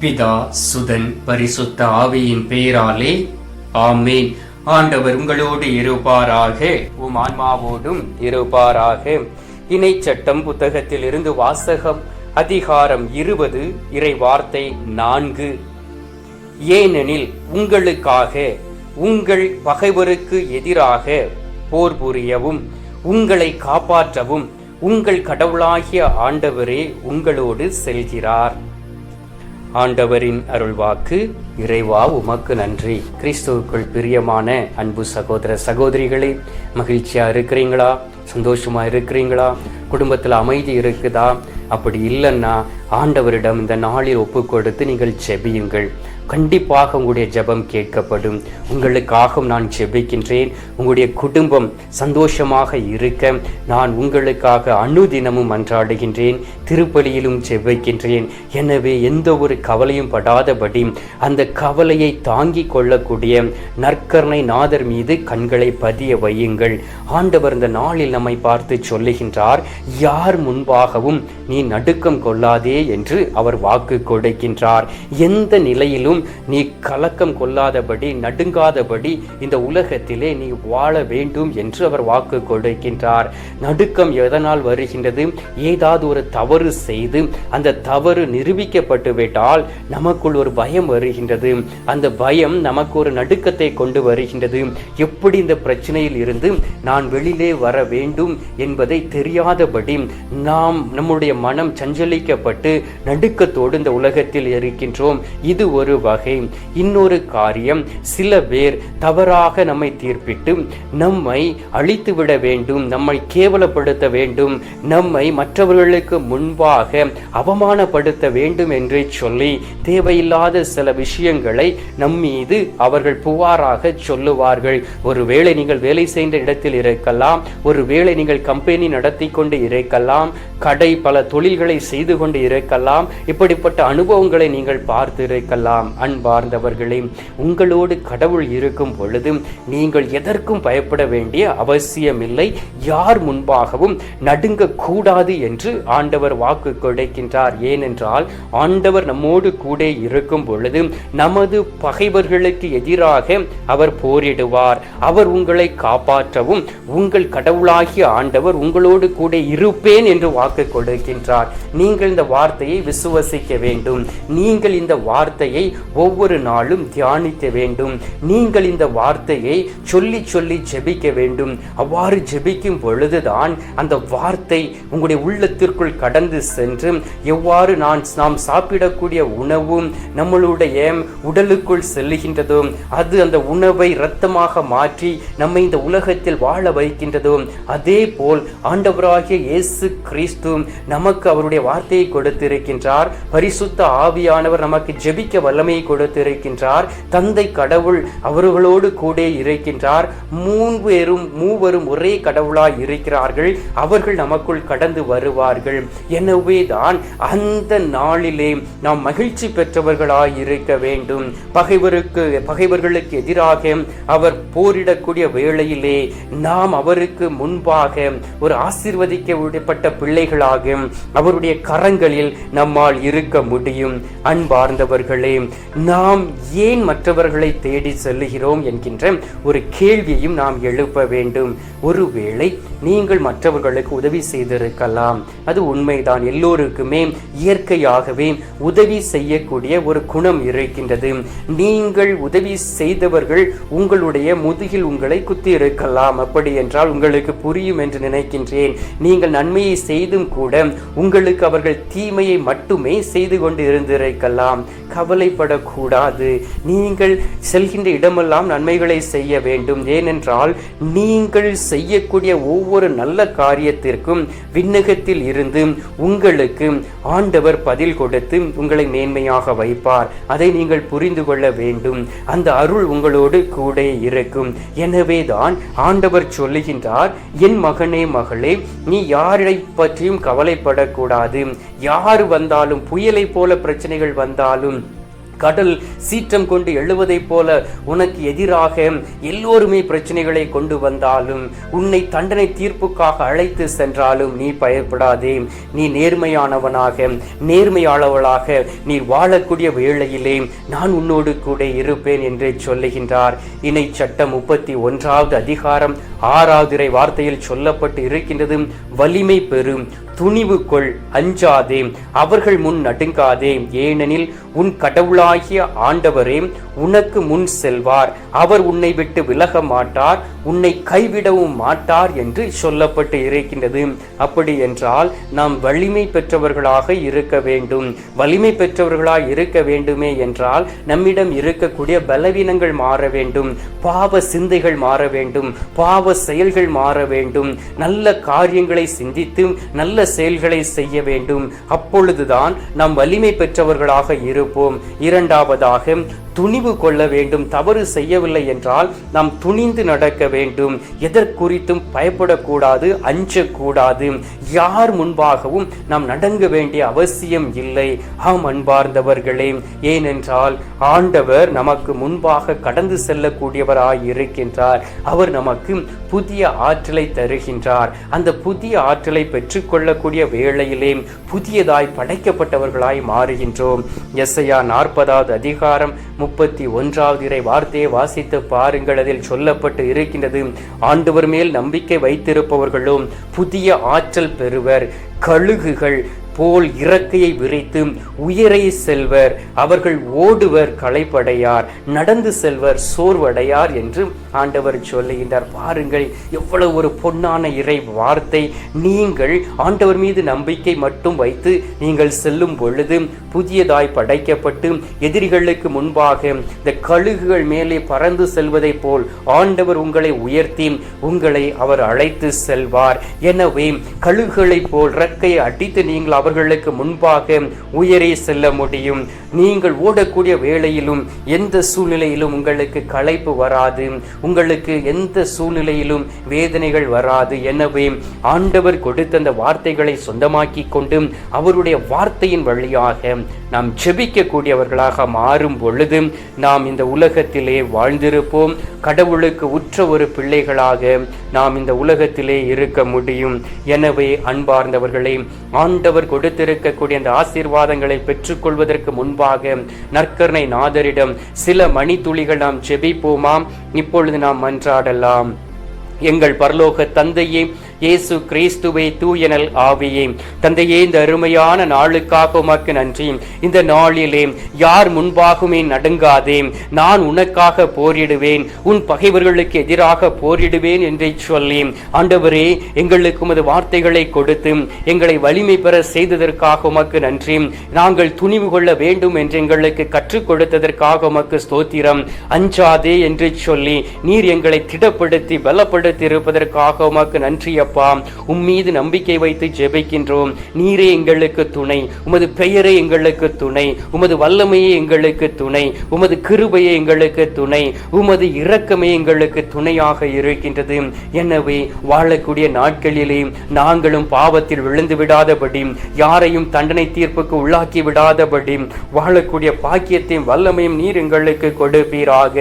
பிதா சுதன் பரிசுத்த ஆவியின் பெயராலே ஆமேன். ஆண்டவர் உங்களோடு இருப்பாராக. உம் ஆன்மாவோடும் இருப்பாராக. இணை சட்டம் புத்தகத்தில் இருந்து வாசகம் அதிகாரம் இருபது இறை வார்த்தை நான்கு. ஏனெனில் உங்களுக்காக உங்கள் பகைவருக்கு எதிராக போர் புரியவும் உங்களை காப்பாற்றவும் உங்கள் கடவுளாகிய ஆண்டவரே உங்களோடு செல்கிறார். ஆண்டவரின் அருள்வாக்கு இறைவா உமக்கு நன்றி. கிறிஸ்துவுக்குள் பிரியமான அன்பு சகோதர சகோதரிகளே மகிழ்ச்சியா இருக்கிறீங்களா? சந்தோஷமா இருக்கிறீங்களா? குடும்பத்தில் அமைதி இருக்குதா? அப்படி இல்லைன்னா ஆண்டவரிடம் இந்த நாளில் ஒப்பு கொடுத்து நீங்கள் செபியுங்கள் கண்டிப்பாக உங்களுடைய ஜெபம் கேட்கப்படும். உங்களுக்காகவும் நான் ஜெபிக்கின்றேன். உங்களுடைய குடும்பம் சந்தோஷமாக இருக்க நான் உங்களுக்காக அனுதினமும் அன்றாடுகின்றேன். திருப்பலியிலும் ஜெபிக்கின்றேன். எனவே எந்த ஒரு கவலையும் படாதபடி அந்த கவலையை தாங்கி கொள்ளக்கூடிய நற்கருணை நாதர் மீது கண்களை பதிய வையுங்கள். ஆண்டவர் இந்த நாளில் நம்மை பார்த்து சொல்லுகின்றார் யார் முன்பாகவும் நீ நடுக்கம் கொள்ளாதே என்று அவர் வாக்கு கொடுக்கின்றார். எந்த நிலையிலும் நீ கலக்கம் கொள்ளாதபடி நடுங்காதபடி இந்த உலகத்திலே நீ வாழ வேண்டும் என்று அவர் வாக்கு கொடுக்கின்றார். நடுக்கம் எதனால் வருகின்றது? ஏதாவது ஒரு தவறு செய்து அந்த தவறு நிரூபிக்கப்பட்டு விட்டால் நமக்குள் ஒரு பயம் வருகின்றது. அந்த பயம் நமக்கு ஒரு நடுக்கத்தை கொண்டு வருகின்றது. எப்படி இந்த பிரச்சனையில் இருந்து நான் வெளியிலே வர வேண்டும் என்பதை தெரியாதபடி நாம் நம்முடைய மனம் சஞ்சலிக்கப்பட்டு நடுக்கத்தோடு இந்த உலகத்தில் இருக்கின்றோம். இது ஒரு வகை. இன்னொரு காரியம் சில பேர் தவறாக நம்மை தீர்ப்பிட்டு நம்மை அழித்துவிட வேண்டும் நம்மை கேவலப்படுத்த வேண்டும் நம்மை மற்றவர்களுக்கு முன்பாக அவமானப்படுத்த வேண்டும் என்று சொல்லி தேவையில்லாத சில விஷயங்களை நம் மீது அவர்கள் புகாராக சொல்லுவார்கள். ஒருவேளை நீங்கள் வேலை செய்கின்ற இடத்தில் இருக்கலாம் ஒருவேளை நீங்கள் கம்பெனி நடத்தி கொண்டு இருக்கலாம் கடை பல தொழில்களை செய்து கொண்டு இருக்கலாம் இருக்கலாம் இப்படிப்பட்ட அனுபவங்களை நீங்கள் பார்த்து இருக்கலாம் அன்பார்ந்தவர்களே உங்களோடு கடவுள் இருக்கும் பொழுது நீங்கள் எதற்கும் பயப்பட வேண்டிய அவசியமில்லை. யார் முன்பாகவும் நடுங்க கூடாது என்று ஆண்டவர் வாக்கு கொடுக்கின்றார். ஏனென்றால் ஆண்டவர் நம்மோடு கூட இருக்கும் பொழுது நமது பகைவர்களுக்கு எதிராக அவர் போரிடுவார். அவர் உங்களை காப்பாற்றவும் உங்கள் கடவுளாகிய ஆண்டவர் உங்களோடு கூட இருப்பேன் என்று வாக்கு கொடுக்கின்றார். நீங்கள் இந்த வா வார்த்தையை விசுவசிக்க வேண்டும். நீங்கள் இந்த வார்த்தையை ஒவ்வொரு நாளும் தியானிக்க வேண்டும். நீங்கள் இந்த வார்த்தையை சொல்லி சொல்லி ஜெபிக்க வேண்டும். அவ்வாறு ஜெபிக்கும் பொழுதுதான் அந்த வார்த்தை உங்களுடைய உள்ளத்திற்குள் கடந்து சென்று எவ்வாறு நான் நாம் சாப்பிடக்கூடிய உணவும் நம்மளுடைய உடலுக்குள் செல்லுகின்றதோ அது அந்த உணவை இரத்தமாக மாற்றி நம்மை இந்த உலகத்தில் வாழ வைக்கின்றதோ அதே போல் ஆண்டவராகிய இயேசு கிறிஸ்து நமக்கு அவருடைய வார்த்தையை கொடுத்து கொடுத்திருக்கின்றார். பரிசுத்த ஆவியானவர் நமக்கு ஜெபிக்க வல்லமையை கொடுத்திருக்கின்றார். தந்தை கடவுள் அவர்களோடு கூட இருக்கின்றார். மூவரும் மூவரும் ஒரே கடவுளாய் இருக்கிறார்கள். அவர்கள் நமக்குள் கடந்து வருவார்கள். எனவே தான் அந்த நாளிலே நாம் மகிழ்ச்சி பெற்றவர்களாய் இருக்க வேண்டும். பகைவருக்கு பகைவர்களுக்கு எதிராக அவர் போரிடக்கூடிய வேளையிலே நாம் அவருக்கு முன்பாக ஒரு ஆசீர்வதிக்க விடப்பட்ட பிள்ளைகளாக அவருடைய கரங்களில் நிலையில் நம்மால் இருக்க முடியும். அன்பார்ந்தவர்களே நாம் ஏன் மற்றவர்களை தேடி செல்லுகிறோம் என்கின்ற ஒரு கேள்வியையும் நாம் எழுப்ப வேண்டும். ஒருவேளை நீங்கள் மற்றவர்களுக்கு உதவி செய்திருக்கலாம். அது உண்மைதான். எல்லோருக்குமே இயற்கையாகவே உதவி செய்யக்கூடிய ஒரு குணம் இருக்கின்றது. நீங்கள் உதவி செய்தவர்கள் உங்களுடைய முதுகில் உங்களை குத்தி இருக்கலாம் அப்படி என்றால் உங்களுக்கு புரியும் என்று நினைக்கின்றேன். நீங்கள் நன்மையை செய்தும் கூட உங்களுக்கு அவர்கள் தீ தீமையை மட்டுமே செய்து கொண்டு இருந்திருக்கலாம் கவலைப்படக்கூடாது. நீங்கள் செல்கின்ற இடமெல்லாம் நன்மைகளை செய்ய வேண்டும். ஏனென்றால் நீங்கள் செய்யக்கூடிய ஒவ்வொரு நல்ல காரியத்திற்கும் விண்ணகத்தில் இருந்து உங்களுக்கு ஆண்டவர் பதில் கொடுத்து உங்களை மேன்மையாக வைப்பார். அதை நீங்கள் புரிந்து கொள்ள வேண்டும். அந்த அருள் உங்களோடு கூட இருக்கும். எனவே தான் ஆண்டவர் சொல்லுகின்றார் என் மகனே மகளே நீ யாரை பற்றியும் கவலைப்படக்கூடாது. யார் வந்தாலும் புயலை போல பிரச்சனைகள் வந்தாலும் கடல் சீற்றம் கொண்டு எழுவதைப் போல உனக்கு எதிராக எல்லோருமே பிரச்சனைகளை கொண்டு வந்தாலும் உன்னை தண்டனை தீர்ப்புக்காக அழைத்து சென்றாலும் நீ பயப்படாதே. நீ நேர்மையானவனாக நேர்மையாளவளாக நீ வாழக்கூடிய வேளையிலே நான் உன்னோடு கூட இருப்பேன் என்றே சொல்லுகின்றார். இணை சட்டம் முப்பத்தி ஒன்றாவது அதிகாரம் ஆறாவது இறை வார்த்தையில் சொல்லப்பட்டு இருக்கின்றது வலிமை பெறும் துணிவு கொள் அஞ்சாதே அவர்கள் முன் நடுங்காதே. ஏனெனில் உன் கடவுளாகிய ஆண்டவரே உனக்கு முன் செல்வார். அவர் உன்னை விட்டு விலக மாட்டார் உன்னை கைவிடவும் மாட்டார் என்று சொல்லப்பட்டு இருக்கின்றது. அப்படி என்றால் நாம் வலிமை பெற்றவர்களாக இருக்க வேண்டும். வலிமை பெற்றவர்களாக இருக்க வேண்டுமே என்றால் நம்மிடம் இருக்கக்கூடிய பலவீனங்கள் மாற வேண்டும். பாவ சிந்தைகள் மாற வேண்டும். பாவ செயல்கள் மாற வேண்டும். நல்ல காரியங்களை சிந்தித்து நல்ல செயல்களை செய்ய வேண்டும். அப்பொழுதுதான் நாம் வலிமை பெற்றவர்களாக இருப்போம். இரண்டாவதாக துணிவு கொள்ள வேண்டும். தவறு செய்யவில்லை என்றால் நாம் துணிந்து நடக்க வேண்டும். எதற்குறித்தும் பயப்படக்கூடாது அஞ்சக்கூடாது. யார் முன்பாகவும் நாம் நடங்க வேண்டிய அவசியம் இல்லை. ஆம் அன்பார்ந்தவர்களே ஏனென்றால் ஆண்டவர் நமக்கு முன்பாக கடந்து செல்லக்கூடியவராய் இருக்கின்றார் அவர் நமக்கு புதிய ஆற்றலை தருகின்றார். அந்த புதிய ஆற்றலை பெற்றுக்கொள்ள பெற்றுக்கொள்ளக்கூடிய வேளையிலே புதியதாய் படைக்கப்பட்டவர்களாய் மாறுகின்றோம். எஸ்ஐயா நாற்பதாவது அதிகாரம் முப்பத்தி ஒன்றாவது இறை வார்த்தையை வாசித்து பாருங்கள். அதில் சொல்லப்பட்டு இருக்கின்றது ஆண்டவர் மேல் நம்பிக்கை வைத்திருப்பவர்களும் புதிய ஆற்றல் பெறுவர். கழுகுகள் போல் இறக்கையை விரித்து உயரை செல்வர். அவர்கள் ஓடுவர் களைப்படையார். நடந்து செல்வர் சோர்வடையார் என்று ஆண்டவர் சொல்லுகின்றார். பாருங்கள் எவ்வளவு ஒரு பொன்னான இறை வார்த்தை. நீங்கள் ஆண்டவர் மீது நம்பிக்கை மட்டும் வைத்து நீங்கள் செல்லும் பொழுது புதியதாய் படைக்கப்பட்டு எதிரிகளுக்கு முன்பாக இந்த கழுகுகள் மேலே பறந்து செல்வதைப் போல் ஆண்டவர் உங்களை உயர்த்தி உங்களை அவர் அழைத்து செல்வார். எனவே கழுகுகளைப் போல் இறக்கையை அடித்து நீங்கள் அவர்களுக்கு முன்பாக உயரே செல்ல முடியும். நீங்கள் ஓடக்கூடிய வேளையிலும் எந்த சூழ்நிலையிலும் உங்களுக்கு களைப்பு வராது. உங்களுக்கு எந்த சூழ்நிலையிலும் வேதனைகள் வராது. எனவே ஆண்டவர் கொடுத்த அந்த வார்த்தைகளை சொந்தமாக்கி கொண்டு அவருடைய வார்த்தையின் வழியாக நாம் ஜெபிக்கக்கூடியவர்களாக மாறும் பொழுது நாம் இந்த உலகத்திலே வாழ்ந்திருப்போம். கடவுளுக்கு உற்ற ஒரு பிள்ளைகளாக நாம் இந்த உலகத்திலே இருக்க முடியும். எனவே அன்பார்ந்தவர்களே ஆண்டவர் கொடுத்திருக்கக்கூடிய அந்த ஆசீர்வாதங்களை பெற்றுக்கொள்வதற்கு முன்பாக நற்கருணை நாதரிடம் சில மணித்துளிகள் நாம் ஜெபிப்போமாம் இப்பொழுது நாம் மன்றாடலாம். எங்கள் பரலோக தந்தையே இயேசு கிறிஸ்துவை தூயனல் ஆவியே. தந்தையே இந்த அருமையான நாளுக்காக உமக்கு நன்றி. இந்த நாளிலே யார் முன்பாகுமே நடுங்காதே. நான் உனக்காக போரிடுவேன். உன் பகைவர்களுக்கு எதிராக போரிடுவேன் என்றே சொல்லி. ஆண்டவரே எங்களுக்கு உமது வார்த்தைகளை கொடுத்து எங்களை வலிமை பெற செய்ததற்காக உமக்கு நன்றி. நாங்கள் துணிவு கொள்ள வேண்டும் என்று எங்களுக்கு கற்றுக் கொடுத்ததற்காக உமக்கு ஸ்தோத்திரம். அஞ்சாதே என்று சொல்லி நீர் எங்களை திடப்படுத்தி பலப்படுத்தி இருப்பதற்காக உமக்கு நன்றி அப்பா உம்மீது நம்பிக்கை வைத்து ஜெபிக்கின்றோம். நீரே எங்களுக்கு துணை. உமது பெயரே எங்களுக்கு துணை. உமது வல்லமையே எங்களுக்கு துணை. உமது கிருபையே எங்களுக்கு துணை. உமது இரக்கமே எங்களுக்கு துணையாக இருக்கின்றது. எனவே வாழக்கூடிய நாட்களிலே நாங்களும் பாவத்தில் விழுந்து விடாதபடி யாரையும் தண்டனை தீர்ப்புக்கு உள்ளாக்கி விடாதபடி வாழக்கூடிய பாக்கியத்தையும் வல்லமையும் நீர் எங்களுக்கு கொடுப்பீராக.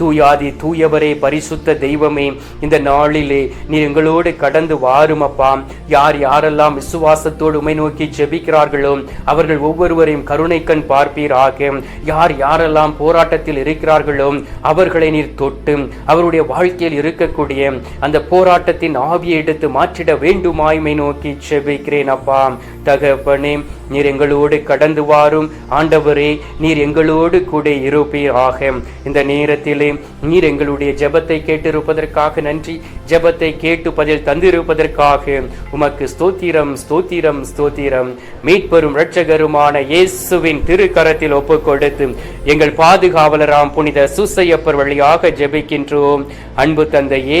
தூயாதி தூயவரே பரிசுத்த தெய்வமே இந்த நாளிலே நீர் எங்களோடு கடந்து வாரும் அப்பா யார் யாரெல்லாம் விசுவாசத்தோடு உமை நோக்கி ஜெபிக்கிறார்களோ அவர்கள் ஒவ்வொருவரையும் கருணை கண் பார்ப்பீராக. யார் யாரெல்லாம் போராட்டத்தில் இருக்கிறார்களோ அவர்களை நீர் தொட்டு அவருடைய வாழ்க்கையில் இருக்கக்கூடிய அந்த போராட்டத்தின் ஆவியை எடுத்து மாற்றிட வேண்டுமாய்மை நோக்கி ஜெபிக்கிறேன் அப்பா. தகப்பனே நீர் எங்களோடு கடந்து வாரும். ஆண்டவரே நீர் எங்களோடு கூட இருப்பீராக. இந்த நேரத்திலே நீர் எங்களுடைய ஜெபத்தை கேட்டிருப்பதற்காக நன்றி. ஜெபத்தை கேட்டு பதில் தந்திருப்பதற்காக உமக்கு ஸ்தோத்திரம் ஸ்தோத்திரம் ஸ்தோத்திரம். மீட்பெரும் இரட்சகருமான இயேசுவின் திருக்கரத்தில் ஒப்பு கொடுத்து எங்கள் பாதுகாவலராம் புனித சுசையப்பர் வழியாக ஜெபிக்கின்றோம். அன்பு தந்தையே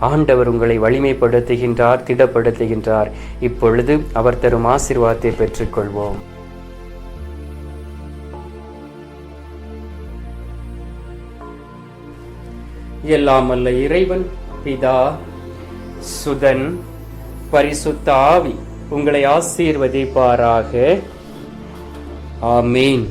ஆண்டவர் உங்களை வலிமைப்படுத்துகின்றார் திடப்படுத்துகின்றார். இப்பொழுது அவர் தரும் ஆசீர்வாதத்தை பெற்றுக்கொள்வோம். எல்லாம் அல்ல இறைவன் பிதா சுதன் பரிசுத்த ஆவி உங்களை ஆசீர்வதிப்பாராக. ஆமீன்.